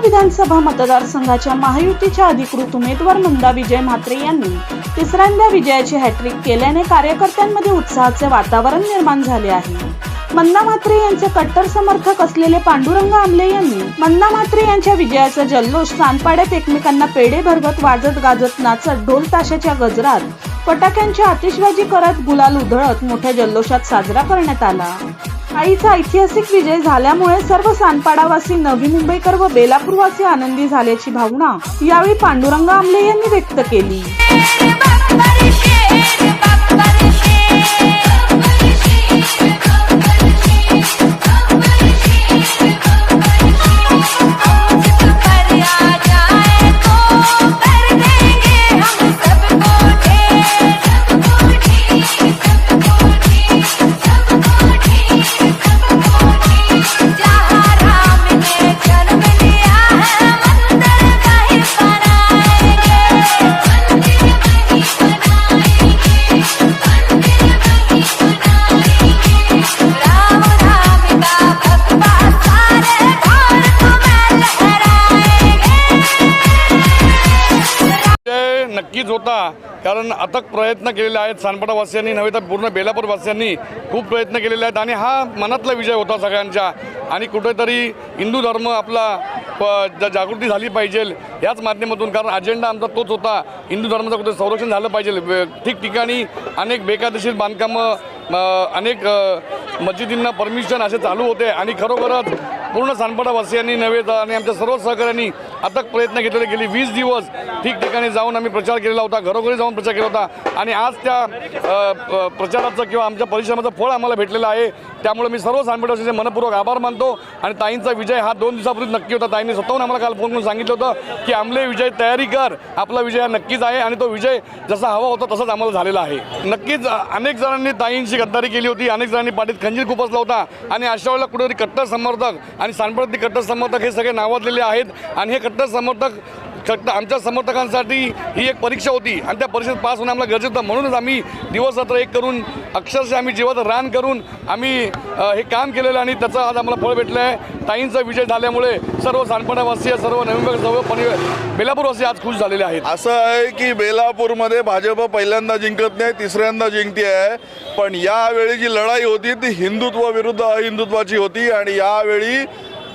विधानसभा मतदारसंघाच्या महायुतीच्या अधिकृत उमेदवार नंदा विजय म्हात्रे यांनी तिसऱ्यांदा विजयाची हॅट्रिक केल्याने कार्यकर्त्यांमध्ये उत्साहाचे वातावरण निर्माण झाले आहे. मंदा म्हात्रे यांचे कट्टर समर्थक असलेले पांडुरंग आमले यांनी मंदा म्हात्रे यांच्या विजयाचा जल्लोष सांडपाड्यात एकमेकांना पेढे भरवत वाजत गाजत नाचत ढोल ताशाच्या गजरात फटाक्यांची आतिषबाजी करत गुलाल उधळत मोठ्या जल्लोषात साजरा करण्यात आला. आईचा ऐतिहासिक विजय झाल्यामुळे सर्व सानपाडावासी नवी मुंबईकर व बेलापूरवासी आनंदी झाल्याची भावना यावेळी पांडुरंग आमले यांनी व्यक्त केली. नक्कीच होता. कारण अथक प्रयत्न केलेले आहेत सानपाटावासियांनी नव्हे तर पूर्ण बेलापूरवासियांनी खूप प्रयत्न केलेले आहेत. आणि हा मनातला विजय होता सगळ्यांच्या. आणि कुठेतरी हिंदू धर्म आपला प- ज- जागृती झाली पाहिजे याच माध्यमातून कारण अजेंडा आमचा तोच होता. हिंदू धर्माचं कुठे संरक्षण झालं पाहिजे. ठिकठिकाणी अनेक बेकायदेशीर बांधकामं अनेक मस्जिदींना परमिशन असे चालू होते. आणि खरोखरच पूर्ण सानपाडावासियांनी नव्हे तर आणि आमच्या सर्व सहकाऱ्यांनी अथक प्रयत्न घेतलेले गेली. वीस दिवस ठिकठिकाणी जाऊन आम्ही प्रचार केलेला होता घरोघरी जाऊन प्रचार केला होता. आणि आज त्या प्रचाराचं किंवा आमच्या परिश्रमाचं फळ आम्हाला भेटलेलं आहे. त्यामुळे मी सर्व सानपाडावासीचे मनपूर्वक आभार मानतो. आणि ताईंचा विजय हा दोन दिवसापूर्वी नक्की होता. ताईंनी स्वतःहून आम्हाला काल फोन करून सांगितलं होतं की आमले विजय तयारी कर. आपला विजय हा नक्कीच आहे आणि तो विजय जसा हवा होता तसाच आम्हाला झालेला आहे. नक्कीच अनेक जणांनी ताईंशी गद्दारी केली होती. अनेक जणांनी पाठीत खंजीर खुपसला होता आणि अशा वेळेला कुठेतरी कट्टर समर्थक आणि सानपडातले कट्टर समर्थक हे सगळे नावाजलेले आहेत. आणि हे कट्टर समर्थक फक्त आमच्या समर्थकांसाठी ही एक परीक्षा होती आणि त्या परीक्षेत पास होणं आम्हाला गरजेचं होतं. म्हणूनच आम्ही दिवसरात्र एक करून अक्षरशः आम्ही जीवाचं रान करून आम्ही हे काम केलेलं आणि त्याचं आज आम्हाला फळ भेटलं आहे. ताईंचा विजय झाल्यामुळे सर्व सानपाडावासी सर्व नवीन सर्व परि बेलापूरवासी आज खुश झालेले आहेत. असं आहे की बेलापूरमध्ये भाजप पहिल्यांदा जिंकत नाही तिसऱ्यांदा जिंकते आहे. पण यावेळी जी लढाई होती ती हिंदुत्व विरुद्ध अहिंदुत्वाची होती आणि यावेळी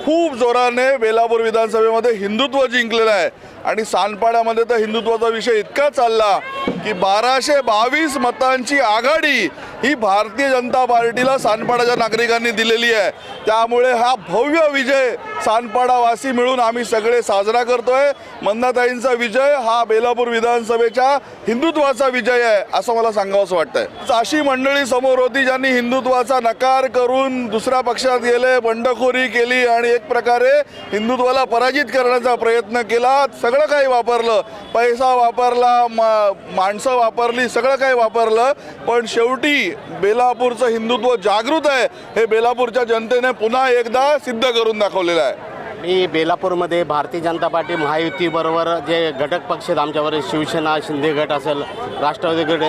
खूप जोराने बेलापूर विधानसभेमध्ये हिंदुत्व जिंकलेलं आहे. आणि सानपाड्यामध्ये तर हिंदुत्वाचा विषय इतका चालला की बाराशे बावीस मतांची आघाडी ही भारतीय जनता पार्टीला सानपाडाच्या नागरिकांनी दिलेली आहे. त्यामुळे हा भव्य विजय सानपाडावासी मिळून आम्ही सगळे साजरा करतोय. मंदाताईंचा विजय हा बेलापूर विधानसभेच्या हिंदुत्वाचा विजय आहे असं मला सांगावंसं वाटतंय. अशी मंडळी समोर होती ज्यांनी हिंदुत्वाचा नकार करून दुसऱ्या पक्षात गेले बंडखोरी केली आणि एक प्रकारे हिंदुत्वाला पराजित करण्याचा प्रयत्न केला. सगळं काही वापरलं. पैसा वापरला मा- माणसं वापरली सगळं काही वापरलं. पण शेवटी बेलापूरचं हिंदुत्व जागृत आहे हे बेलापूरच्या जनतेने पुन्हा एकदा सिद्ध करून दाखवलेलं आहे. मी बेलापूरमध्ये भारतीय जनता पार्टी महायुतीबरोबर जे घटक पक्ष आहेत आमच्यावर शिवसेना शिंदे गट असेल राष्ट्रवादी गट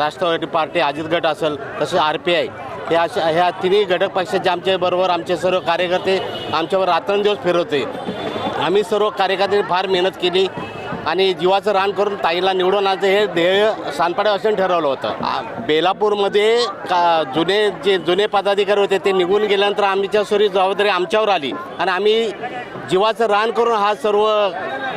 राष्ट्रवादी पार्टी अजित गट असेल तसे आर पी आय हे अशा ह्या तिन्ही घटक पक्षाचे आमच्याबरोबर आमचे सर्व कार्यकर्ते आमच्यावर रात्रंदिवस फिरवते. आम्ही सर्व कार्यकर्त्यांनी फार मेहनत केली. आणि जीवाचं रान करून ताईला निवडून आणायचं हे ध्येय सानपाडे असून ठरवलं होतं. आ, बेलापूरमध्ये का जुने जे जुने पदाधिकारी होते ते निघून गेल्यानंतर आमच्या सरी जबाबदारी आमच्यावर आली. आणि आम्ही जीवाचं रान करून हा सर्व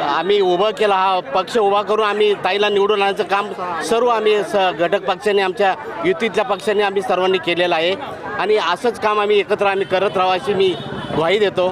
आम्ही उभं केला हा पक्ष उभा करून आम्ही ताईला निवडून आणायचं काम सर्व आम्ही स घटक पक्षाने आमच्या युतीतल्या पक्षाने आम्ही सर्वांनी केलेलं आहे. आणि असंच काम आम्ही एकत्र आम्ही करत राहावं अशी मी ग्वाही देतो.